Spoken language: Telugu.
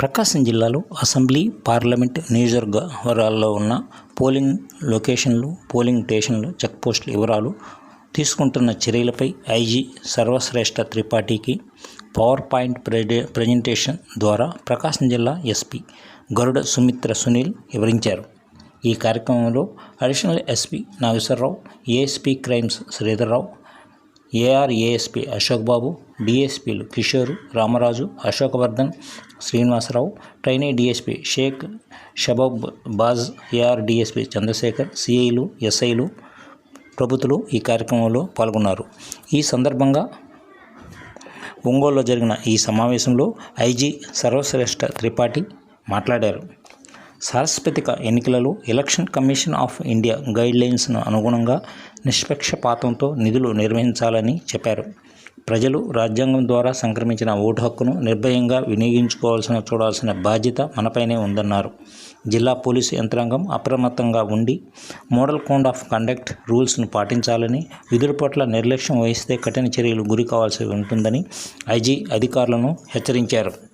ప్రకాశం జిల్లాలో అసెంబ్లీ పార్లమెంట్ నియోజకవర్గాల్లో ఉన్న పోలింగ్ లొకేషన్లు పోలింగ్ స్టేషన్లు చెక్పోస్టుల వివరాలు తీసుకుంటున్న చర్యలపై ఐజీ సర్వశ్రేష్ఠ త్రిపాఠికి పవర్ పాయింట్ ప్రెజె ప్రజెంటేషన్ ద్వారా ప్రకాశం జిల్లా ఎస్పీ గరుడ సుమిత్ర సునీల్ వివరించారు. ఈ కార్యక్రమంలో additional SP Nageswara Rao ASP crimes Sridhar Rao AR ASP Ashok Babu డిఎస్పీలు Kishore Ramaraju Ashokavardhan Srinivasa Rao trainee DSP Sheikh Shabab Baaz AR DSP Chandrasekhar సిఐలు ఎస్ఐలు ప్రభుత్వలు ఈ కార్యక్రమంలో పాల్గొన్నారు. ఈ సందర్భంగా ఒంగోలులో జరిగిన ఈ సమావేశంలో ఐజీ సర్వశ్రేష్ఠ త్రిపాఠి మాట్లాడారు. సారస్వతిక ఎన్నికలలో ఎలక్షన్ కమిషన్ ఆఫ్ ఇండియా గైడ్లైన్స్ను అనుగుణంగా నిష్పక్షపాతంతో నిధులు నిర్వహించాలని చెప్పారు. ప్రజలు రాజ్యాంగం ద్వారా సంక్రమించిన ఓటు హక్కును నిర్భయంగా వినియోగించుకోవాల్సిన చూడాల్సిన బాధ్యత మనపైనే ఉందన్నారు. జిల్లా పోలీసు యంత్రాంగం అప్రమత్తంగా ఉండి మోడల్ కోడ్ ఆఫ్ కండక్ట్ రూల్స్ను పాటించాలని విధుల పట్ల నిర్లక్ష్యం వహిస్తే కఠిన చర్యలు గురి కావాల్సి ఉంటుందని ఐజీ అధికారులను హెచ్చరించారు.